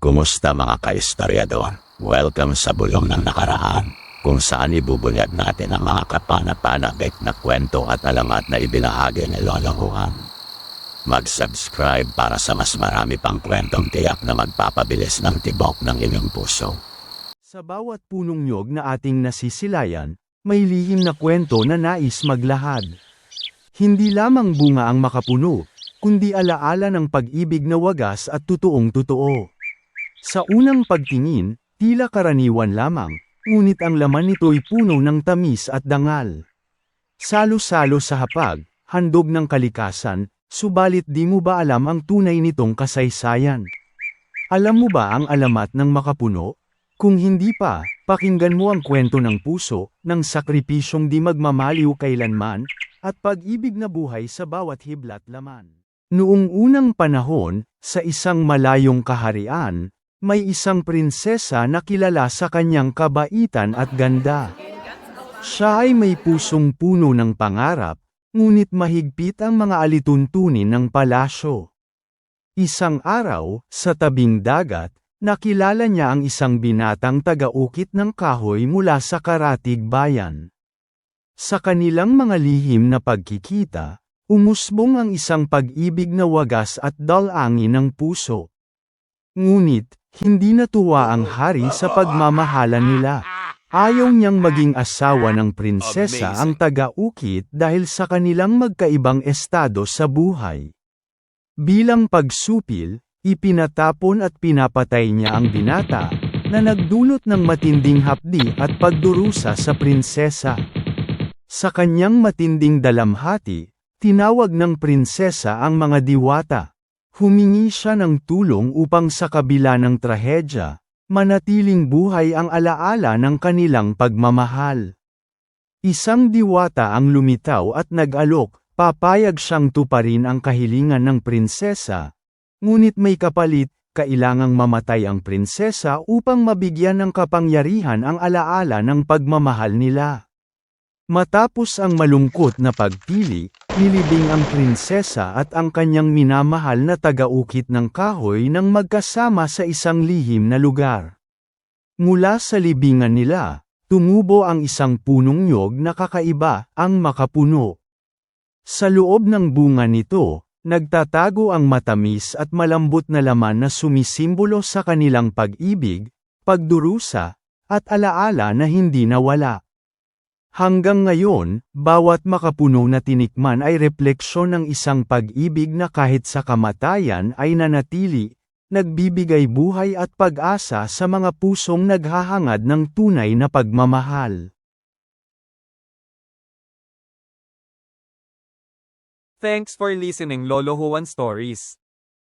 Kumusta mga kaistoryador? Welcome sa bulong ng nakaraan, kung saan ibubunyag natin ang mga kapanapanabik na kwento at alamat na ibinahagi ni Lolo Juan. Mag-subscribe para sa mas marami pang kwentong tiyak na magpapabilis ng tibok ng inyong puso. Sa bawat punong nyog na ating nasisilayan, may lihim na kwento na nais maglahad. Hindi lamang bunga ang makapuno, kundi alaala ng pag-ibig na wagas at totoong totoo. Sa unang pagtingin, tila karaniwan lamang, ngunit ang laman nito'y puno ng tamis at dangal. Salo-salo sa hapag, handog ng kalikasan, subalit di mo ba alam ang tunay nitong kasaysayan? Alam mo ba ang alamat ng makapuno? Kung hindi pa, pakinggan mo ang kwento ng puso, ng sakripisyong di magmamaliw kailanman, at pag-ibig na buhay sa bawat hiblat laman. Noong unang panahon, sa isang malayong kaharian, may isang prinsesa na kilala sa kanyang kabaitan at ganda. Siya ay may pusong puno ng pangarap, ngunit mahigpit ang mga alituntunin ng palasyo. Isang araw, sa tabing dagat, nakilala niya ang isang binatang taga-ukit ng kahoy mula sa Karatig Bayan. Sa kanilang mga lihim na pagkikita, umusbong ang isang pag-ibig na wagas at dalangin ng puso. Ngunit, hindi natuwa ang hari sa pagmamahalan nila. Ayaw niyang maging asawa ng prinsesa ang taga-ukit dahil sa kanilang magkaibang estado sa buhay. Bilang pagsupil, ipinatapon at pinapatay niya ang binata, na nagdulot ng matinding hapdi at pagdurusa sa prinsesa. Sa kanyang matinding dalamhati, tinawag ng prinsesa ang mga diwata. Humingi siya ng tulong upang sa kabila ng trahedya, manatiling buhay ang alaala ng kanilang pagmamahal. Isang diwata ang lumitaw at nag-alok, papayag siyang tuparin ang kahilingan ng prinsesa. Ngunit may kapalit, kailangang mamatay ang prinsesa upang mabigyan ng kapangyarihan ang alaala ng pagmamahal nila. Matapos ang malungkot na pagpili, nilibing ang prinsesa at ang kanyang minamahal na taga-ukit ng kahoy nang magkasama sa isang lihim na lugar. Mula sa libingan nila, tumubo ang isang punong nyog na kakaiba, ang makapuno. Sa loob ng bunga nito, nagtatago ang matamis at malambot na laman na sumisimbolo sa kanilang pag-ibig, pagdurusa, at alaala na hindi nawala. Hanggang ngayon, bawat makapuno na tinikman ay refleksyon ng isang pag-ibig na kahit sa kamatayan ay nanatili, nagbibigay buhay at pag-asa sa mga pusong naghahangad ng tunay na pagmamahal. Thanks for listening Lolo Juan Stories.